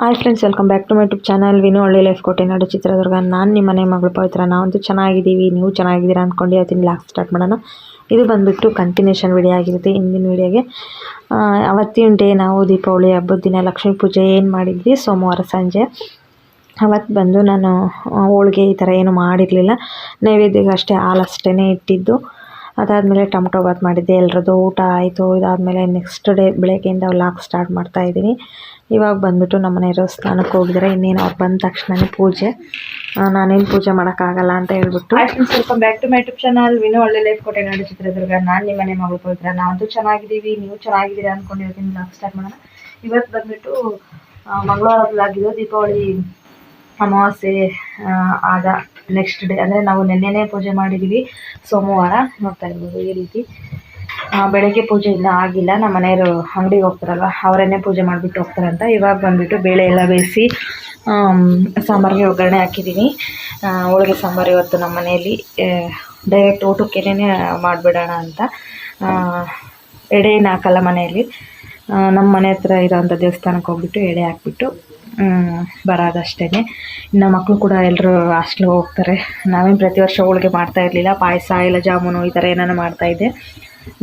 Hi friends, welcome back to my YouTube channel. Vinu ಒಳ್ಳೆ life ಕೋಟೆನಾಡು ಚಿತ್ರದುರ್ಗ. ನಾನು ನಿಮ್ಮ ಮನೆ ಮಗಳು ಪವಿತ್ರ. ನಾವಂತೂ ಚೆನ್ನಾಗಿದ್ದೀವಿ. ನೀವು ಚೆನ್ನಾಗಿದ್ದೀರಾ ಅಂದ್ಕೊಂಡು ಹೇಳ್ತೀನಿ. ಲಾಕ್ ಸ್ಟಾರ್ಟ್ ಮಾಡೋಣ. ಇದು ಬಂದುಬಿಟ್ಟು ಕಂಟಿನ್ಯೂಷನ್ ವಿಡಿಯೋ ಆಗಿರುತ್ತೆ. ಹಿಂದಿನ ವಿಡಿಯೋಗೆ ಅವತ್ತಿನ ಡೇ ನಾವು ದೀಪಾವಳಿ ಹಬ್ಬದ ದಿನ ಲಕ್ಷ್ಮೀ ಪೂಜೆ ಏನು ಮಾಡಿದ್ವಿ? ಸೋಮವಾರ ಸಂಜೆ. ಅವತ್ತು ಬಂದು ನಾನು ಹೋಳ್ಗೆ ಈ ಥರ ಏನು ಮಾಡಿರಲಿಲ್ಲ. ನೈವೇದ್ಯಕ್ಕೆ ಅಷ್ಟೇ ಹಾಲು ಅಷ್ಟೇ ಇಟ್ಟಿದ್ದು. ಅದಾದಮೇಲೆ ಟೊಮೊಟೊ ಬಾತ್ ಮಾಡಿದ್ದೆ ಎಲ್ಲರದ್ದು ಊಟ ಆಯಿತು. ಇದಾದಮೇಲೆ ನೆಕ್ಸ್ಟ್ ಡೇ ಬೆಳಗ್ಗೆಯಿಂದ ಲಾಕ್ ಸ್ಟಾರ್ಟ್ ಮಾಡ್ತಾ ಇದ್ದೀನಿ. ಇವಾಗ ಬಂದುಬಿಟ್ಟು ನಮ್ಮ ಮನೆಯವರು ಸ್ನಾನಕ್ಕೆ ಹೋಗಿದ್ದಾರೆ ಇನ್ನೇನು ಅವ್ರು ಬಂದ ತಕ್ಷಣ ಪೂಜೆ. ನಾನೇನು ಪೂಜೆ ಮಾಡೋಕ್ಕಾಗಲ್ಲ ಅಂತ ಹೇಳ್ಬಿಟ್ಟು. ಸ್ವಲ್ಪ back to my YouTube channel Vinu ಒಳ್ಳೆ ಲೈಫ್ ಕೊಟ್ಟೆ ನಾಡು ಚಿತ್ರದುರ್ಗ. ನಾನು ನಿಮ್ಮ ಮನೆ ಮಗಳು ಪವಿತ್ರ. ನಾವಂತೂ ಚೆನ್ನಾಗಿದ್ದೀವಿ. ನೀವು ಚೆನ್ನಾಗಿದ್ದೀರಾ ಅಂದ್ಕೊಂಡಿರ್ತೀನಿ ಲಾಕ್ ಸ್ಟಾರ್ಟ್ ಮಾಡೋಣ. ಇವತ್ತು ಬಂದುಬಿಟ್ಟು ಮಂಗಳವಾರದಲ್ಲಾಗಿದ್ದು ದೀಪಾವಳಿ ಅಮಾವಾಸ್ಯೆ ಆದ ನೆಕ್ಸ್ಟ್ ಡೇ ಅಂದರೆ ನಾವು ನೆನ್ನೆನೇ ಪೂಜೆ ಮಾಡಿದ್ದೀವಿ ಸೋಮವಾರ ನೋಡ್ತಾ ಇರ್ಬೋದು ಈ ರೀತಿ. ಬೆಳಗ್ಗೆ ಪೂಜೆ ಇನ್ನೂ ಆಗಿಲ್ಲ. ನಮ್ಮ ಮನೆಯವರು ಅಂಗಡಿಗೆ ಹೋಗ್ತಾರಲ್ವ, ಅವರನ್ನೇ ಪೂಜೆ ಮಾಡಿಬಿಟ್ಟು ಹೋಗ್ತಾರಂತ. ಇವಾಗ ಬಂದುಬಿಟ್ಟು ಬೇಳೆ ಎಲ್ಲ ಬೇಯಿಸಿ ಸಾಂಬಾರಿಗೆ ಒಗ್ಗರಣೆ ಹಾಕಿದ್ದೀನಿ ಹೋಳಿಗೆ ಸಾಂಬಾರು ಇವತ್ತು ನಮ್ಮ ಮನೆಯಲ್ಲಿ. ಡೈರೆಕ್ಟ್ ಊಟಕ್ಕೇನೆ ಮಾಡಿಬಿಡೋಣ ಅಂತ. ಎಡೆ ಹಾಕಲ್ಲ ಮನೆಯಲ್ಲಿ. ನಮ್ಮ ಮನೆ ಹತ್ರ ಇರೋವಂಥ ದೇವಸ್ಥಾನಕ್ಕೆ ಹೋಗ್ಬಿಟ್ಟು ಎಡೆ ಹಾಕ್ಬಿಟ್ಟು ಬರೋದಷ್ಟೇ ಇನ್ನು ಮಕ್ಕಳು ಕೂಡ ಎಲ್ಲರೂ ಹಾಸ್ಟ್ಲಿಗೆ ಹೋಗ್ತಾರೆ. ನಾವೇನು ಪ್ರತಿ ವರ್ಷ ಹೋಳಿಗೆ ಮಾಡ್ತಾ ಇರಲಿಲ್ಲ. ಪಾಯಸ ಇಲ್ಲ, ಜಾಮೂನು ಈ ಥರ ಏನಾರ ಮಾಡ್ತಾ ಇದ್ದೆ.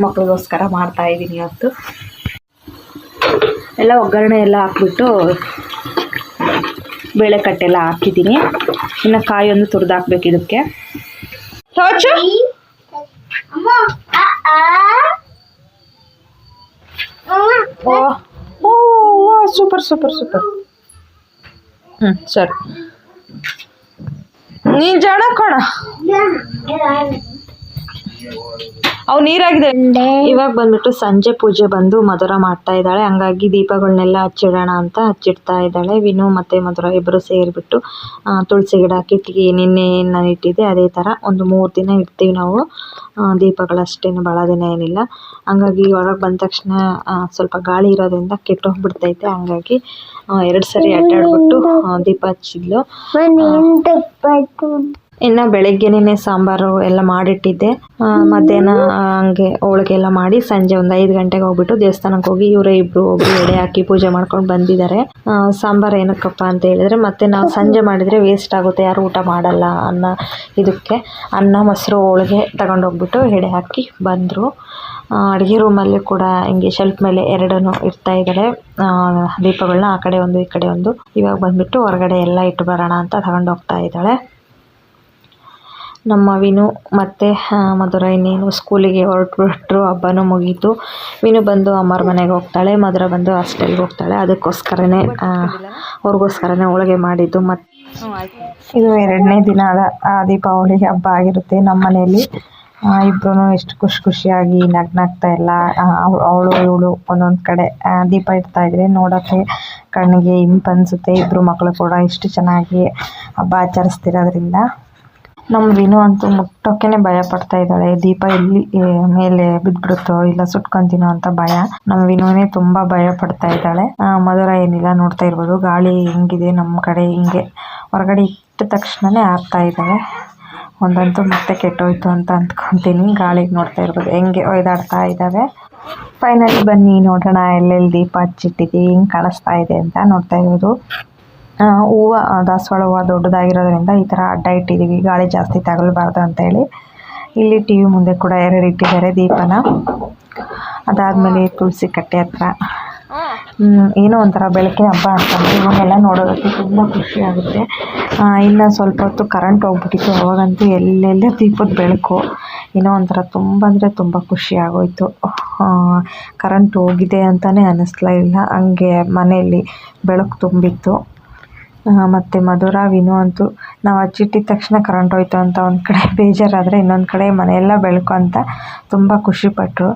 ಮಕ್ಕಳಿಗೋಸ್ಕರ ಮಾಡ್ತಾ ಇದ್ದೀನಿ ಇವತ್ತು. ಎಲ್ಲ ಒಗ್ಗರಣೆ ಎಲ್ಲ ಹಾಕ್ಬಿಟ್ಟು ಬೇಳೆ ಕಟ್ಟೆಲ್ಲ ಹಾಕಿದ್ದೀನಿ. ಇನ್ನು ಕಾಯಿ ಒಂದು ತುರಿದು ಹಾಕ್ಬೇಕು ಇದಕ್ಕೆ. ಓ, ಸೂಪರ್ ಸೂಪರ್ ಸೂಪರ್. ಹ್ಞೂ ಸರಿ. ನೀನು ಜಾಣ ಕಣ. ಅವು ನೀರಾಗಿದೆ. ಇವಾಗ ಬಂದ್ಬಿಟ್ಟು ಸಂಜೆ ಪೂಜೆ ಬಂದು ಮಧುರ ಮಾಡ್ತಾ ಇದ್ದಾಳೆ. ಹಂಗಾಗಿ ದೀಪಗಳನ್ನೆಲ್ಲ ಹಚ್ಚಿಡೋಣ ಅಂತ ಹಚ್ಚಿಡ್ತಾ ಇದ್ದಾಳೆ. ವಿನು ಮತ್ತೆ ಮಧುರ ಇಬ್ಬರು ಸೇರಿಬಿಟ್ಟು ತುಳಸಿ ಗಿಡ ಕಿಟಕಿ ನಿನ್ನೆ ನಾನು ಇಟ್ಟಿದ್ದೆ ಅದೇ ಥರ ಒಂದು ಮೂರು ದಿನ ಇಡ್ತೀವಿ ನಾವು. ದೀಪಗಳಷ್ಟೇನು ಭಾಳ ದಿನ ಏನಿಲ್ಲ. ಹಂಗಾಗಿ ಹೊರಗೆ ಬಂದ ತಕ್ಷಣ ಸ್ವಲ್ಪ ಗಾಳಿ ಇರೋದ್ರಿಂದ ಕೆಟ್ಟೋಗ್ಬಿಡ್ತೈತೆ. ಹಂಗಾಗಿ ಎರಡು ಸರಿ ಅಡ್ಡಾಡ್ಬಿಟ್ಟು ದೀಪ ಹಚ್ಚಿದ್ಲು. ಇನ್ನು ಬೆಳಗ್ಗೆನೇ ಸಾಂಬಾರು ಎಲ್ಲ ಮಾಡಿಟ್ಟಿದ್ದೆ. ಮಧ್ಯಾಹ್ನ ಹಂಗೆ ಹೋಳಿಗೆ ಎಲ್ಲ ಮಾಡಿ ಸಂಜೆ ಒಂದು ಐದು ಗಂಟೆಗೆ ಹೋಗ್ಬಿಟ್ಟು ದೇವಸ್ಥಾನಕ್ಕೆ ಹೋಗಿ ಇವರೇ ಇಬ್ಬರು ಹೋಗಿ ಎಡೆ ಹಾಕಿ ಪೂಜೆ ಮಾಡ್ಕೊಂಡು ಬಂದಿದ್ದಾರೆ. ಸಾಂಬಾರು ಏನಕ್ಕಪ್ಪ ಅಂತ ಹೇಳಿದ್ರೆ, ಮತ್ತೆ ನಾವು ಸಂಜೆ ಮಾಡಿದರೆ ವೇಸ್ಟ್ ಆಗುತ್ತೆ, ಯಾರು ಊಟ ಮಾಡಲ್ಲ ಅನ್ನ ಇದಕ್ಕೆ. ಅನ್ನ, ಮೊಸರು, ಹೋಳಿಗೆ ತಗೊಂಡೋಗ್ಬಿಟ್ಟು ಎಡೆ ಹಾಕಿ ಬಂದರು. ಅಡುಗೆ ರೂಮಲ್ಲಿ ಕೂಡ ಹಿಂಗೆ ಶೆಲ್ಫ್ ಮೇಲೆ ಎರಡನ್ನು ಇರ್ತಾ ಇದ್ದಾರೆ. ದೀಪಗಳನ್ನ ಆ ಕಡೆ ಒಂದು, ಈ ಕಡೆ ಒಂದು. ಇವಾಗ ಬಂದ್ಬಿಟ್ಟು ಹೊರಗಡೆ ಎಲ್ಲ ಇಟ್ಟು ಬರೋಣ ಅಂತ ತಗೊಂಡೋಗ್ತಾ ಇದ್ದಾಳೆ. ನಮ್ಮ ವಿನು ಮತ್ತು ಮಧುರ ಇನ್ನೇನು ಸ್ಕೂಲಿಗೆ ಹೊರಟ್ಬಿಟ್ರು, ಹಬ್ಬನೂ ಮುಗೀತು. ವಿನು ಬಂದು ಅಮ್ಮರ ಮನೆಗೆ ಹೋಗ್ತಾಳೆ, ಮಧುರ ಬಂದು ಹಾಸ್ಟೆಲ್ಗೆ ಹೋಗ್ತಾಳೆ. ಅದಕ್ಕೋಸ್ಕರನೇ ಅವ್ರಿಗೋಸ್ಕರನೇ ಹೋಳಿಗೆ ಮಾಡಿದ್ದು. ಮತ್ತು ಇದು ಎರಡನೇ ದಿನ ದೀಪಾವಳಿ ಹಬ್ಬ ಆಗಿರುತ್ತೆ ನಮ್ಮ ಮನೆಯಲ್ಲಿ. ಇಬ್ಬರೂ ಎಷ್ಟು ಖುಷಿ ಖುಷಿಯಾಗಿ ನಗ್ನಗ್ತಾ ಇಲ್ಲ. ಅವಳು ಇವಳು ಒಂದೊಂದು ಕಡೆ ದೀಪ ಇಡ್ತಾ ಇದ್ರೆ ನೋಡೋಕ್ಕೆ ಕಣ್ಣಿಗೆ ಇಂಪನ್ಸುತ್ತೆ. ಇಬ್ಬರು ಮಕ್ಕಳು ಕೂಡ ಇಷ್ಟು ಚೆನ್ನಾಗಿ ಹಬ್ಬ ಆಚರಿಸ್ತಿರೋದ್ರಿಂದ. ನಮ್ಮ ವಿನು ಅಂತೂ ಮುಟ್ಟೋಕೆನೆ ಭಯ ಪಡ್ತಾ ಇದ್ದಾಳೆ. ದೀಪ ಎಲ್ಲಿ ಏ, ಮೇಲೆ ಬಿದ್ಬಿಡುತ್ತೋ ಇಲ್ಲ ಸುಟ್ಕೊಂತೀನೋ ಅಂತ ಭಯ. ನಮ್ಮ ವಿನುನೇ ತುಂಬಾ ಭಯ ಪಡ್ತಾ ಇದ್ದಾಳೆ. ಮಧುರ ಏನಿಲ್ಲ ನೋಡ್ತಾ ಇರ್ಬೋದು. ಗಾಳಿ ಹೆಂಗಿದೆ ನಮ್ಮ ಕಡೆ ಹಿಂಗೆ? ಹೊರಗಡೆ ಇಟ್ಟ ತಕ್ಷಣನೇ ಆಗ್ತಾ ಇದ್ದಾವೆ ಒಂದಂತೂ ಮತ್ತೆ ಕೆಟ್ಟೋಯ್ತು ಅಂತ ಅಂದ್ಕೊಂತೀನಿ. ಗಾಳಿಗೆ ನೋಡ್ತಾ ಇರ್ಬೋದು. ಹೆಂಗೆ ಒಯ್ದಾಡ್ತಾ ಇದ್ದಾವೆ ಫೈನಲಿ ಬನ್ನಿ ನೋಡೋಣ. ಎಲ್ಲೆಲ್ಲಿ ದೀಪ ಹಚ್ಚಿಟ್ಟಿದ್ದೀವಿ ಹಿಂಗೆ ಕಾಣಿಸ್ತಾ ಇದೆ ಅಂತ ನೋಡ್ತಾ ಇರೋದು. ಹೂವು ದಾಸವಾಳ ಹೂವು ದೊಡ್ಡದಾಗಿರೋದ್ರಿಂದ ಈ ಥರ ಅಡ್ಡ ಇಟ್ಟಿದ್ದೀವಿ. ಗಾಳಿ ಜಾಸ್ತಿ ತಗೊಳ್ಬಾರ್ದು ಅಂತೇಳಿ. ಇಲ್ಲಿ ಟಿ ವಿ ಮುಂದೆ ಕೂಡ ಎರಡು ಇಟ್ಟಿದ್ದಾರೆ ದೀಪನ. ಅದಾದಮೇಲೆ ತುಳಸಿ ಕಟ್ಟೆ ಹತ್ರ. ಏನೋ ಒಂಥರ ಬೆಳಕಿನ ಹಬ್ಬ ಅಂತ ಇವನ್ನೆಲ್ಲ ನೋಡೋದಕ್ಕೆ ತುಂಬ ಖುಷಿ ಆಗುತ್ತೆ. ಇನ್ನು ಸ್ವಲ್ಪ ಹೊತ್ತು ಕರೆಂಟ್ ಹೋಗ್ಬಿಟ್ಟಿತ್ತು. ಅವಾಗಂತೂ ಎಲ್ಲೆಲ್ಲ ದೀಪದ ಬೆಳಕು. ಏನೋ ಒಂಥರ ತುಂಬ ಅಂದರೆ ತುಂಬ ಖುಷಿ ಆಗೋಯ್ತು. ಕರೆಂಟ್ ಹೋಗಿದೆ ಅಂತಲೇ ಅನ್ನಿಸ್ಲೇ ಇಲ್ಲ. ಹಂಗೆ ಮನೆಯಲ್ಲಿ ಬೆಳಕು ತುಂಬಿತ್ತು. ಮತ್ತು ಮಧುರ, ವಿನು ಅಂತೂ ನಾವು ಹಚ್ಚಿಟ್ಟಿದ ತಕ್ಷಣ ಕರೆಂಟ್ ಹೋಯ್ತು ಅಂತ ಒಂದು ಕಡೆ ಬೇಜಾರಾದರೆ ಇನ್ನೊಂದು ಕಡೆ ಮನೆಯೆಲ್ಲ ಬೆಳಕು ಅಂತ ತುಂಬ ಖುಷಿಪಟ್ಟರು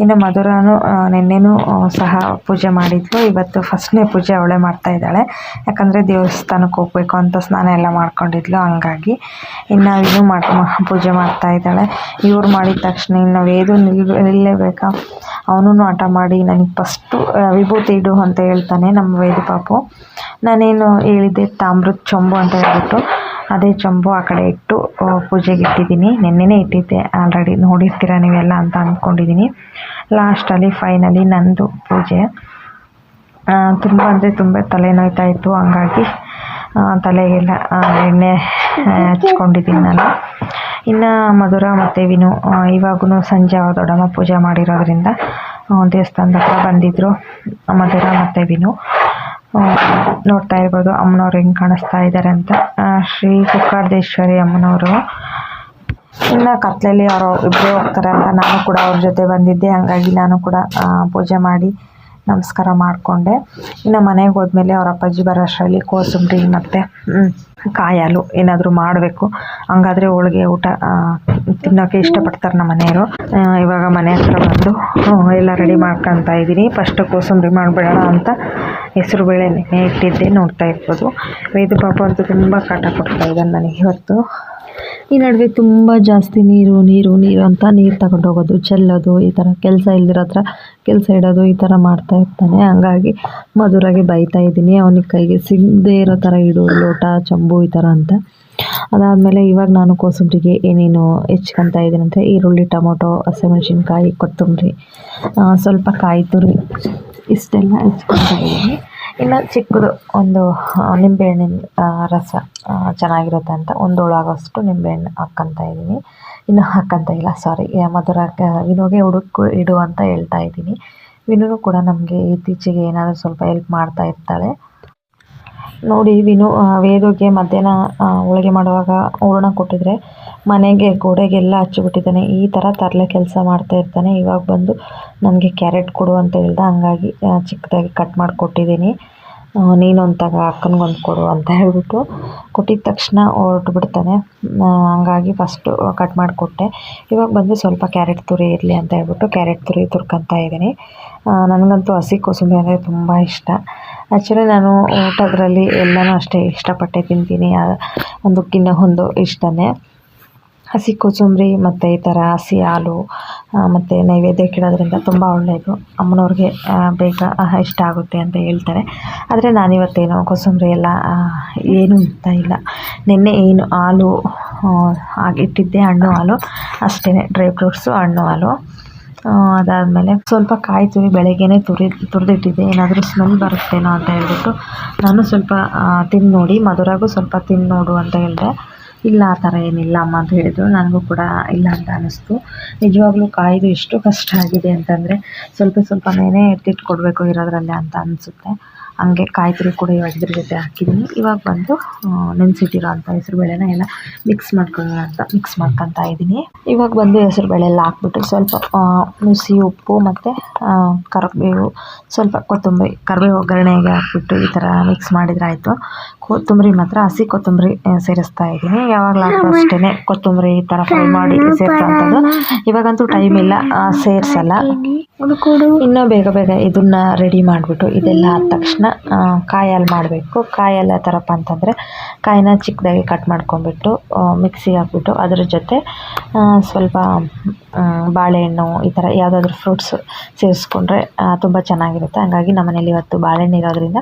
ಇನ್ನು ಮಧುರನು ನಿನ್ನೆನೂ ಸಹ ಪೂಜೆ ಮಾಡಿದ್ಲು. ಇವತ್ತು ಫಸ್ಟ್ನೇ ಪೂಜೆ ಅವಳೇ ಮಾಡ್ತಾ ಇದ್ದಾಳೆ. ಯಾಕಂದರೆ ದೇವಸ್ಥಾನಕ್ಕೆ ಹೋಗ್ಬೇಕು ಅಂತ ಸ್ನಾನ ಎಲ್ಲ ಮಾಡ್ಕೊಂಡಿದ್ಲು, ಹಂಗಾಗಿ. ಇನ್ನು ಇನ್ನು ಮಾಡ್ ಪೂಜೆ ಮಾಡ್ತಾ ಇದ್ದಾಳೆ. ಇವ್ರು ಮಾಡಿದ ತಕ್ಷಣ ಇನ್ನು ವೇದು ನಿಲ್, ನಿಲ್ಲೇಬೇಕಾ? ಅವನು ಆಟ ಮಾಡಿ ನನಗೆ ಫಸ್ಟು ವಿಭೂತಿ ಇಡು ಅಂತ ಹೇಳ್ತಾನೆ ನಮ್ಮ ವೇದು ಪಾಪು. ನಾನೇನು ಹೇಳಿದ್ದೆ ತಾಮ್ರದ ಚೊಂಬು ಅಂತ ಹೇಳ್ಬಿಟ್ಟು ಅದೇ ಚೊಂಬು ಆ ಕಡೆ ಇಟ್ಟು ಪೂಜೆಗೆ ಇಟ್ಟಿದ್ದೀನಿ. ನಿನ್ನೆನೇ ಇಟ್ಟಿದ್ದೆ. ಆಲ್ರೆಡಿ ನೋಡಿರ್ತೀರ ನೀವೆಲ್ಲ ಅಂತ ಅಂದ್ಕೊಂಡಿದ್ದೀನಿ. ಲಾಸ್ಟಲ್ಲಿ ಫೈನಲಿ ನಂದು ಪೂಜೆ. ತುಂಬ ಅಂದರೆ ತುಂಬ ತಲೆ ನೋಯ್ತಾ ಇತ್ತು. ಹಂಗಾಗಿ ತಲೆಗೆಲ್ಲ ಎಣ್ಣೆ ಹಚ್ಕೊಂಡಿದ್ದೀನಿ ನಾನು. ಇನ್ನು ಮಧುರ ಮತ್ತು ವಿನು ಇವಾಗೂ ಸಂಜೆ ದೊಡ್ಡಮ್ಮ ಪೂಜೆ ಮಾಡಿರೋದ್ರಿಂದ ದೇವಸ್ಥಾನದ ಹತ್ರ ಬಂದಿದ್ದರು ಮಧುರ ಮತ್ತು ವಿನು. ನೋಡ್ತಾ ಇರ್ಬೋದು, ಅಮ್ಮನವ್ರು ಹೆಂಗೆ ಕಾಣಿಸ್ತಾ ಇದ್ದಾರೆ ಅಂತ. ಶ್ರೀ ಕುಕ್ಕಾರ್ದೇಶ್ವರಿ ಅಮ್ಮನವರು. ಇನ್ನು ಕತ್ಲಲ್ಲಿ ಅವರು ಇಬ್ಬರು ಹೋಗ್ತಾರೆ ಅಂತ ನಾನು ಕೂಡ ಅವ್ರ ಜೊತೆ ಬಂದಿದ್ದೆ, ಹಾಗಾಗಿ ನಾನು ಕೂಡ ಪೂಜೆ ಮಾಡಿ ನಮಸ್ಕಾರ ಮಾಡಿಕೊಂಡೆ. ಇನ್ನು ಮನೆಗೆ ಹೋದ್ಮೇಲೆ ಅವ್ರ ಅಪ್ಪಾಜಿ ಬರೋಷ್ಟರಲ್ಲಿ ಕೋಸುಂಬ್ರಿ ಕೋಸಂಬರಿ ಮತ್ತು ಕಾಯಾಲು ಏನಾದರೂ ಮಾಡಬೇಕು. ಹಂಗಾದರೆ ಹೋಳಿಗೆ ಊಟ ತಿನ್ನೋಕ್ಕೆ ಇಷ್ಟಪಡ್ತಾರೆ ನಮ್ಮ ಮನೆಯವರು. ಇವಾಗ ಮನೆ ಹತ್ರ ಬಂದು ಎಲ್ಲ ರೆಡಿ ಮಾಡ್ಕೊತಾ ಇದ್ದೀನಿ. ಫಸ್ಟ್ ಕೋಸಂಬರಿ ಮಾಡಿಬಿಡೋಣ ಅಂತ. ಹೆಸರು ಬೇಳೆ ನೆನೆ ಇಟ್ಟಿದ್ದೆ, ನೋಡ್ತಾ ಇರ್ಬೋದು. ವೇದು ಪಾಪ ಅಂತೂ ತುಂಬ ಕಾಟ ಕೊಡ್ತಾ ಇದ್ದಾನೆ ನನಗೆ ಇವತ್ತು. ಈ ನಡುವೆ ತುಂಬ ಜಾಸ್ತಿ ನೀರು ನೀರು ನೀರು ಅಂತ ನೀರು ತಗೊಂಡು ಹೋಗೋದು, ಚೆಲ್ಲೋದು, ಈ ಥರ ಕೆಲಸ ಇಲ್ದಿರೋ ಹತ್ರ ಕೆಲಸ ಇಡೋದು, ಈ ಥರ ಮಾಡ್ತಾ ಇರ್ತಾನೆ. ಹಂಗಾಗಿ ಮಧುರಾಗೆ ಬೈತಾ ಇದ್ದೀನಿ, ಅವನಿಗೆ ಕೈಗೆ ಸಿಗದೇ ಇರೋ ಥರ ಇಡು, ಲೋಟ, ಚಂಬು ಈ ಥರ ಅಂತ. ಅದಾದಮೇಲೆ ಇವಾಗ ನಾನು ಕೋಸಂಬರಿಗೆ ಏನೇನು ಹೆಚ್ಕೊತಾ ಇದ್ದೀನಂತೆ ಈರುಳ್ಳಿ, ಟೊಮೊಟೊ, ಹಸಿಮೆಣ್ಸಿನ್ಕಾಯಿ, ಕೊತ್ತಂಬರಿ ಸ್ವಲ್ಪ ಕಾಯಿ ತುರಿ. ಇಷ್ಟೆಲ್ಲ ಇದ್ದೀನಿ ಇನ್ನು ಚಿಕ್ಕದು ಒಂದು ನಿಂಬೆ ನಿಂಬೆಹಣ್ಣಿನ ರಸ ಚೆನ್ನಾಗಿರುತ್ತೆ ಅಂತ. ಒಂದು ಹೋಳಾಗೋಷ್ಟು ನಿಂಬೆಹಣ್ಣು ಹಾಕ್ಕೊತಾ ಇದ್ದೀನಿ. ಇನ್ನು ಹಾಕ್ಕೊತಾ ಇಲ್ಲ ಸಾರಿ ಮಧುರ ವಿನೋಗೆ ಹುಡುಕು ಇಡು ಅಂತ ಹೇಳ್ತಾ ಇದ್ದೀನಿ. ವಿನೂ ಕೂಡ ನಮಗೆ ಇತ್ತೀಚೆಗೆ ಏನಾದರೂ ಸ್ವಲ್ಪ ಹೆಲ್ಪ್ ಮಾಡ್ತಾ ಇರ್ತಾಳೆ. ನೋಡಿ, ವಿನು ವೇದುಗೆ ಮಧ್ಯಾಹ್ನ ಹೋಳಿಗೆ ಮಾಡುವಾಗ ಹೂರಣ ಕೊಟ್ಟಿದ್ರೆ ಮನೆಗೆ ಗೋಡೆಗೆಲ್ಲ ಹಚ್ಚಿಬಿಟ್ಟಿದ್ದಾನೆ. ಈ ಥರ ತರಲೆ ಕೆಲಸ ಮಾಡ್ತಾ ಇರ್ತಾನೆ. ಇವಾಗ ಬಂದು ನನಗೆ ಕ್ಯಾರೆಟ್ ಕೊಡು ಅಂತ ಹೇಳ್ದ. ಹಂಗಾಗಿ ಚಿಕ್ಕದಾಗಿ ಕಟ್ ಮಾಡಿಕೊಟ್ಟಿದ್ದೀನಿ. ಕೊಟ್ಟಿದ್ದೀನಿ ಆ, ನೀನೊಂದು ತಗ ಅಕ್ಕನಿಗೊಂದು ಕೊಡು ಅಂತ ಹೇಳ್ಬಿಟ್ಟು ಕೊಟ್ಟಿದ ತಕ್ಷಣ ಹೊರಟು ಬಿಡ್ತಾನೆ ಹಂಗಾಗಿ ಫಸ್ಟು ಕಟ್ ಮಾಡಿಕೊಟ್ಟೆ. ಇವಾಗ ಬಂದು ಸ್ವಲ್ಪ ಕ್ಯಾರೆಟ್ ತುರಿ ಇರಲಿ ಅಂತ ಹೇಳ್ಬಿಟ್ಟು ಕ್ಯಾರೆಟ್ ತುರಿ ತುರ್ಕೊತಾ ಇದ್ದೀನಿ. ನನಗಂತೂ ಹಸಿ ಕೋಸಂಬರಿ ಅಂದರೆ ತುಂಬ ಇಷ್ಟ. ಆ್ಯಕ್ಚುಲಿ ನಾನು ಊಟದ್ರಲ್ಲಿ ಎಲ್ಲನೂ ಅಷ್ಟೇ ಇಷ್ಟಪಟ್ಟೆ ತಿಂತೀನಿ. ಒಂದು ಕಿನ್ನ ಒಂದು ಇಷ್ಟನೇ. ಹಸಿ ಕೋಸಂಬರಿ ಮತ್ತು ಈ ಥರ ಹಸಿ ಹಾಲು ಮತ್ತು ನೈವೇದ್ಯಕ್ಕಿಡೋದ್ರಿಂದ ತುಂಬ ಒಳ್ಳೆಯದು ಅಮ್ಮನವ್ರಿಗೆ ಬೇಗ ಇಷ್ಟ ಆಗುತ್ತೆ ಅಂತ ಹೇಳ್ತಾರೆ. ಆದರೆ ನಾನಿವತ್ತೇನು ಕೋಸಂಬರಿ ಎಲ್ಲ ಏನೂ ಇಡ್ತಾ ಇಲ್ಲ. ನಿನ್ನೆ ಏನು ಹಾಲು ಆ, ಆಗಿಟ್ಟಿದ್ದೆ ಹಣ್ಣು ಹಾಲು. ಅಷ್ಟೇ ಡ್ರೈ ಫ್ರೂಟ್ಸು ಹಣ್ಣು ಹಾಲು. ಅದಾದಮೇಲೆ ಸ್ವಲ್ಪ ಕಾಯಿ ತುರಿ ಬೆಳಗ್ಗೆನೇ ತುರಿ ತುರಿದಿಟ್ಟಿದ್ದೆ. ಏನಾದರೂ ಸ್ಮೆಲ್ ಬರುತ್ತೇನೋ ಅಂತ ಹೇಳ್ಬಿಟ್ಟು ನಾನು ಸ್ವಲ್ಪ ತಿಂದು ನೋಡಿ ಮಧುರಾಗೂ ಸ್ವಲ್ಪ ತಿಂದು ನೋಡು ಅಂತ ಹೇಳಿದೆ. ಇಲ್ಲ, ಆ ಥರ ಏನಿಲ್ಲ ಅಮ್ಮ ಅಂತ ಹೇಳಿದ್ರು. ನನಗೂ ಕೂಡ ಇಲ್ಲ ಅಂತ ಅನ್ನಿಸ್ತು. ನಿಜವಾಗ್ಲೂ ಕಾಯ್ದು ಎಷ್ಟು ಕಷ್ಟ ಆಗಿದೆ ಅಂತಂದರೆ ಸ್ವಲ್ಪ ಸ್ವಲ್ಪ ನೆನೆ ಎತ್ತಿಟ್ಕೊಡ್ಬೇಕು ಇರೋದ್ರಲ್ಲೇ ಅಂತ ಅನಿಸುತ್ತೆ. ಹಂಗೆ ಕಾಯಿ ತುರಿ ಕೂಡ ಇವಾಗ ಇದ್ರ ಜೊತೆ ಹಾಕಿದ್ದೀನಿ ಇವಾಗ ಬಂದು ನೆನೆಸಿಟ್ಟಿರೋ ಅಂಥ ಹೆಸರುಬೇಳೆನ ಎಲ್ಲ ಮಿಕ್ಸ್ ಮಾಡ್ಕೊಳ್ಳೋಣ ಅಂತ ಮಿಕ್ಸ್ ಮಾಡ್ಕೊತಾ ಇದ್ದೀನಿ ಇವಾಗ ಬಂದು ಹೆಸರುಬೇಳೆ ಎಲ್ಲ ಹಾಕ್ಬಿಟ್ಟು ಸ್ವಲ್ಪ ನುಸಿ ಉಪ್ಪು ಮತ್ತು ಕರಿಬೇವು ಸ್ವಲ್ಪ ಕೊತ್ತಂಬರಿ ಕರಿಬೇವು ಒಗ್ಗರಣೆಗೆ ಹಾಕ್ಬಿಟ್ಟು ಈ ಥರ ಮಿಕ್ಸ್ ಮಾಡಿದ್ರೆ ಆಯಿತು. ಕೊತ್ತಂಬರಿ ಮಾತ್ರ ಹಸಿ ಕೊತ್ತಂಬರಿ ಸೇರಿಸ್ತಾ ಇದ್ದೀನಿ ಯಾವಾಗಲೂ ಅಷ್ಟೇ ಕೊತ್ತಂಬರಿ ಈ ಥರ ಫ್ರೈ ಮಾಡಿ ಸೇರಿಸೋಂಥದ್ದು ಇವಾಗಂತೂ ಟೈಮ್ ಇಲ್ಲ ಸೇರ್ಸಲ್ಲ. ಇನ್ನೂ ಬೇಗ ಬೇಗ ಇದನ್ನ ರೆಡಿ ಮಾಡಿಬಿಟ್ಟು ಇದೆಲ್ಲ ಆದ ತಕ್ಷಣ ಆ, ಕಾಯಿ ಹಾಲು ಮಾಡಬೇಕು. ಕಾಯಿ ಹಾಲು ಯಾವ ಥರಪ್ಪ ಅಂತಂದರೆ ಕಾಯಿನ ಚಿಕ್ಕದಾಗಿ ಕಟ್ ಮಾಡ್ಕೊಂಬಿಟ್ಟು ಮಿಕ್ಸಿಗೆ ಹಾಕ್ಬಿಟ್ಟು ಅದ್ರ ಜೊತೆ ಸ್ವಲ್ಪ ಬಾಳೆಹಣ್ಣು ಈ ಥರ ಯಾವುದಾದ್ರೂ ಫ್ರೂಟ್ಸ್ ಸೇರಿಸ್ಕೊಂಡ್ರೆ ತುಂಬ ಚೆನ್ನಾಗಿರುತ್ತೆ. ಹಂಗಾಗಿ ನಮ್ಮನೇಲಿ ಇವತ್ತು ಬಾಳೆಹಣ್ಣು ಇರೋದ್ರಿಂದ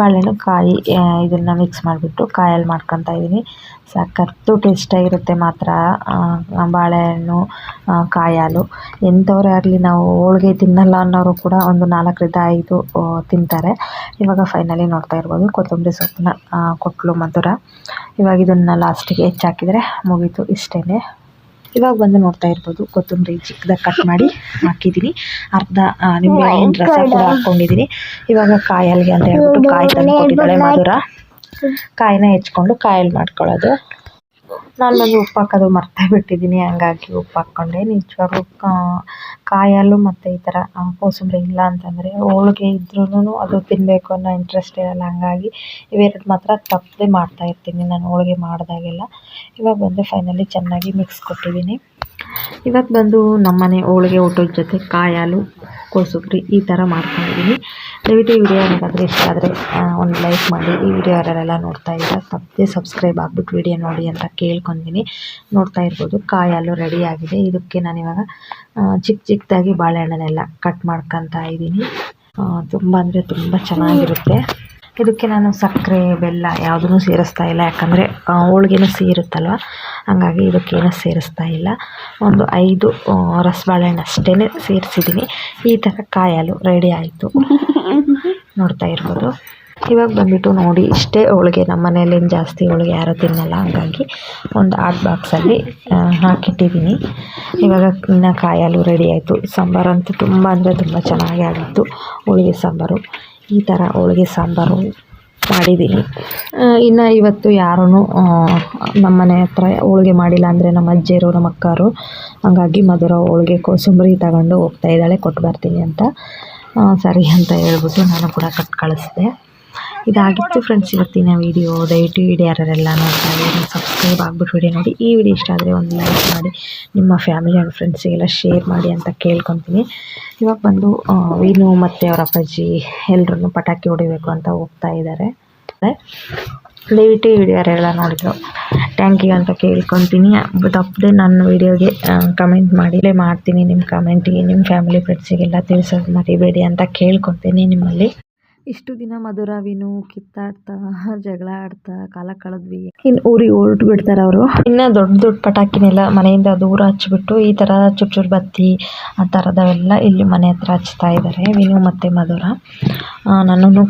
ಬಾಳೆಹಣ್ಣು ಕಾಯಿ ಇದನ್ನು ಮಿಕ್ಸ್ ಮಾಡಿಬಿಟ್ಟು ಕಾಯಿ ಹಾಲು ಮಾಡ್ಕೊತಾ ಇದ್ದೀನಿ ಸಖತ್ತು ಟೇಸ್ಟಾಗಿರುತ್ತೆ ಮಾತ್ರ ಬಾಳೆಹಣ್ಣು ಕಾಯಾಲು. ಕಾಯಿ ಹಾಲು ಎಂಥವರೇ ಆಗಲಿ ನಾವು ಹೋಳಿಗೆ ತಿನ್ನಲ್ಲ ಅನ್ನೋರು ಕೂಡ ಒಂದು ನಾಲ್ಕರಿಂದ ಐದು ತಿಂತಾರೆ. ಇವಾಗ ಫೈನಲಿ ನೋಡ್ತಾ ಇರ್ಬೋದು, ಕೊತ್ತಂಬರಿ ಸೊಪ್ಪನ್ನ ಕೊಟ್ಟಲು ಮಧುರ. ಇವಾಗ ಇದನ್ನು ಲಾಸ್ಟಿಗೆ ಹೆಚ್ಚಾಕಿದರೆ ಮುಗೀತು ಇಷ್ಟೇ ಇವಾಗ ಬಂದು ನೋಡ್ತಾ ಇರ್ಬೋದು. ಕೊತ್ತಂಬರಿ ಚಿಕ್ಕದಾಗಿ ಕಟ್ ಮಾಡಿ ಹಾಕಿದ್ದೀನಿ ಅರ್ಧ ನಿಮ್ಮ ನಿಂಬೆಹಣ್ಣಿನ ರಸ ಕೂಡ ಹಾಕ್ಕೊಂಡಿದ್ದೀನಿ ಇವಾಗ ಕಾಯಿ ಹಾಲಿಗೆ ಅಂತ ಹೇಳ್ಬಿಟ್ಟು ಕಾಯಿ ತಂದು ಕೊಟ್ಟಿದ್ದಾಳೆ ಮಧುರ ಕಾಯಿನ ಹೆಚ್ಕೊಂಡು ಕಾಯಲ್ಲಿ ಮಾಡ್ಕೊಳ್ಳೋದು. ನಾನು ಅದು ಉಪ್ಪು ಹಾಕೋದು ಮರ್ತೇ ಬಿಟ್ಟಿದ್ದೀನಿ, ಹಂಗಾಗಿ ಉಪ್ಪು ಹಾಕ್ಕೊಂಡೆ ನಿಜವಾಗ್ಲೂ ಕಾಯಿ ಹಾಲು ಮತ್ತು ಈ ಥರ ಕೋಸಂಬರಿ ಇಲ್ಲ ಅಂತಂದರೆ ಹೋಳಿಗೆ ಇದ್ರೂ ಅದು ತಿನ್ನಬೇಕು ಅನ್ನೋ ಇಂಟ್ರೆಸ್ಟ್ ಇರಲ್ಲ. ಹಂಗಾಗಿ ಇವೆರಡು ಮಾತ್ರ ತಪ್ಪದೆ ಮಾಡ್ತಾ ಇರ್ತೀನಿ ನಾನು ಹೋಳಿಗೆ ಮಾಡಿದಾಗೆಲ್ಲ. ಇವಾಗ ಬಂದು ಫೈನಲಿ ಚೆನ್ನಾಗಿ ಮಿಕ್ಸ್ ಕೊಟ್ಟಿದ್ದೀನಿ. ಇವತ್ತು ಬಂದು ನಮ್ಮನೆ ಹೋಳಿಗೆ ಊಟದ ಜೊತೆ ಕಾಯಾಲು, ಕೋಸಂಬರಿ ಈ ಥರ ಮಾಡ್ಕೊಂಡಿದ್ದೀನಿ ದಯವಿಟ್ಟು ಈ ವಿಡಿಯೋ ಏನಾದರೂ ಇಷ್ಟ ಆದರೆ ಒಂದು ಲೈಕ್ ಮಾಡಿ. ಈ ವಿಡಿಯೋ ಯಾರೆಲ್ಲ ನೋಡ್ತಾ ಇದ್ದೀರಾ, ತಪ್ಪದೆ ಸಬ್ಸ್ಕ್ರೈಬ್ ಆಗಿಬಿಟ್ಟು ವಿಡಿಯೋ ನೋಡಿ ಅಂತ ಕೇಳ್ಕೊತೀನಿ ನೋಡ್ತಾ ಇರ್ಬೋದು ಕಾಯಿ ಹಾಲು ರೆಡಿ ಆಗಿದೆ. ಇದಕ್ಕೆ ನಾನು ಇವಾಗ ಚಿಕ್ಕ ಚಿಕ್ಕದಾಗಿ ಬಾಳೆಹಣ್ಣನ್ನೆಲ್ಲ ಕಟ್ ಮಾಡ್ಕೊತಾ ಇದ್ದೀನಿ. ತುಂಬ ಅಂದರೆ ತುಂಬ ಚೆನ್ನಾಗಿರುತ್ತೆ. ಇದಕ್ಕೆ ನಾನು ಸಕ್ಕರೆ ಬೆಲ್ಲ ಯಾವುದನ್ನು ಸೇರಿಸ್ತಾ ಇಲ್ಲ. ಯಾಕಂದರೆ ಹೋಳ್ಗೆನೂ ಸೇರುತ್ತಲ್ವ? ಹಾಗಾಗಿ ಇದಕ್ಕೇನು ಸೇರಿಸ್ತಾ ಇಲ್ಲ. ಒಂದು ಐದು ರಸಬಾಳೆಹಣ್ಣು ಅಷ್ಟೇ ಸೇರಿಸಿದ್ದೀನಿ. ಈ ಥರ ಕಾಯಲು ರೆಡಿ ಆಯಿತು. ನೋಡ್ತಾ ಇರ್ಬೋದು. ಇವಾಗ ಬಂದ್ಬಿಟ್ಟು ನೋಡಿ, ಇಷ್ಟೇ ಹೋಳಿಗೆ, ನಮ್ಮ ಮನೇಲಿ ಜಾಸ್ತಿ ಹೋಳಿಗೆ ಯಾರೂ ತಿನ್ನಲ್ಲ, ಹಾಗಾಗಿ ಒಂದು ಆಟ್ ಬಾಕ್ಸಲ್ಲಿ ಹಾಕಿಟ್ಟಿದ್ದೀನಿ. ಇವಾಗ ಇನ್ನು ಕಾಯಲು ರೆಡಿ ಆಯಿತು. ಸಾಂಬಾರಂತೂ ತುಂಬ ಅಂದರೆ ತುಂಬ ಚೆನ್ನಾಗಿ ಆಗಿತ್ತು, ಹೋಳಿಗೆ ಸಾಂಬಾರು. ಈ ಥರ ಹೋಳಿಗೆ ಸಾಂಬಾರು ಮಾಡಿದ್ದೀನಿ. ಇನ್ನು ಇವತ್ತು ಯಾರೂ ನಮ್ಮ ಮನೆ ಹತ್ರ ಹೋಳಿಗೆ ಮಾಡಿಲ್ಲ ಅಂದರೆ ನಮ್ಮ ಅಜ್ಜಿಯರು ನಮ್ಮ ಅಕ್ಕರು, ಹಾಗಾಗಿ ಮಧುರ ಹೋಳಿಗೆ ಕೋಸಂಬರಿ ತಗೊಂಡು ಹೋಗ್ತಾ ಇದ್ದಾಳೆ, ಕೊಟ್ಟು ಬರ್ತೀನಿ ಅಂತ. ಸರಿ ಅಂತ ಹೇಳ್ಬಿಟ್ಟು ನಾನು ಕೂಡ ಕಟ್ ಕಳಿಸ್ದೆ. ಇದಾಗಿತ್ತು ಫ್ರೆಂಡ್ಸ್, ಇವತ್ತಿನ ವಿಡಿಯೋ ದಯವಿಟ್ಟು ವೀಡಿಯೋ ಯಾರೆಲ್ಲ ನೋಡ್ತಾ ಸಬ್ಸ್ಕ್ರೈಬ್ ಆಗಿಬಿಟ್ಟು ವಿಡಿಯೋ ನೋಡಿ. ಈ ವಿಡಿಯೋ ಇಷ್ಟ ಆದರೆ ಒಂದು ಲೈಕ್ ಮಾಡಿ, ನಿಮ್ಮ ಫ್ಯಾಮಿಲಿ ಆ್ಯಂಡ್ ಫ್ರೆಂಡ್ಸಿಗೆಲ್ಲ ಶೇರ್ ಮಾಡಿ ಅಂತ ಕೇಳ್ಕೊತೀನಿ. ಇವಾಗ ಬಂದು ವೀನು ಮತ್ತು ಅವರ ಅಪ್ಪಾಜಿ ಎಲ್ಲರೂ ಪಟಾಕಿ ಹೊಡಿಬೇಕು ಅಂತ ಹೋಗ್ತಾ ಇದ್ದಾರೆ ದಯವಿಟ್ಟು ಈ ವಿಡಿಯೋ ಯಾರೆಲ್ಲ ನೋಡಿದ್ರು ಥ್ಯಾಂಕ್ ಯು ಅಂತ ಕೇಳ್ಕೊತೀನಿ. ತಪ್ಪದೆ ನನ್ನ ವಿಡಿಯೋಗೆ ಕಮೆಂಟ್ ಮಾಡಿ. ಮಾಡ್ತೀನಿ ನಿಮ್ಮ ಕಮೆಂಟಿಗೆ ನಿಮ್ಮ ಫ್ಯಾಮಿಲಿ ಫ್ರೆಂಡ್ಸಿಗೆಲ್ಲ ತಿಳಿಸೋದು ಮರಿಬೇಡಿ ಅಂತ ಕೇಳ್ಕೊತೀನಿ ನಿಮ್ಮಲ್ಲಿ. ಇಷ್ಟು ದಿನ ಮಧುರವಿನು ಕಿತ್ತಾಡ್ತಾ, ಜಗಳ ಆಡ್ತಾ, ಕಾಲ ಕಳೆದ್ವಿ. ಇನ್ನು ಊರಿಗೆ ಹೊರಟು ಬಿಡ್ತಾರೆ ಅವರು. ಇನ್ನ ದೊಡ್ಡ ದೊಡ್ಡ ಪಟಾಕಿನೆಲ್ಲ ಮನೆಯಿಂದ ದೂರ ಹಚ್ಚಿಬಿಟ್ಟು, ಈ ಥರ ಚುರ್ ಚುರ್ ಬತ್ತಿ, ಆ ಥರದವೆಲ್ಲ ಇಲ್ಲಿ ಮನೆ ಹತ್ರ ಹಚ್ತಾ ಇದ್ದಾರೆ ವಿನು ಮತ್ತೆ ಮಧುರ. ನನ್ನನ್ನು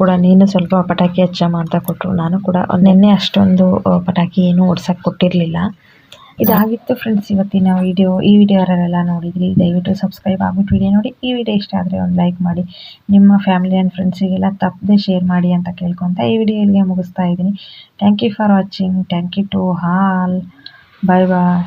ಕೂಡ ನೀನು ಸ್ವಲ್ಪ ಪಟಾಕಿ ಹಚ್ಚಮ್ಮ ಅಂತ ಕೊಟ್ಟರು ನಾನು ಕೂಡ ನಿನ್ನೆ ಅಷ್ಟೊಂದು ಪಟಾಕಿ ಏನು ಹೊಡ್ಸಕ್ ಕೊಟ್ಟಿರಲಿಲ್ಲ. ಇದಾಗಿತ್ತು ಫ್ರೆಂಡ್ಸ್ ಇವತ್ತಿನ ವಿಡಿಯೋ ಈ ವಿಡಿಯೋ ಯಾರೆಲ್ಲ ನೋಡಿದ್ರಿ, ದಯವಿಟ್ಟು ಸಬ್ಸ್ಕ್ರೈಬ್ ಆಗ್ಬಿಟ್ಟು ವಿಡಿಯೋ ನೋಡಿ. ಈ ವಿಡಿಯೋ ಇಷ್ಟ ಆದರೆ ಒಂದು ಲೈಕ್ ಮಾಡಿ. ನಿಮ್ಮ ಫ್ಯಾಮಿಲಿ ಆ್ಯಂಡ್ ಫ್ರೆಂಡ್ಸಿಗೆಲ್ಲ ತಪ್ಪದೆ ಶೇರ್ ಮಾಡಿ ಅಂತ ಕೇಳ್ಕೊತ ಈ ವಿಡಿಯೋ ಇಲ್ಲಿಗೆ ಮುಗಿಸ್ತಾ ಇದ್ದೀನಿ. Thank you for watching thank you to all bye bye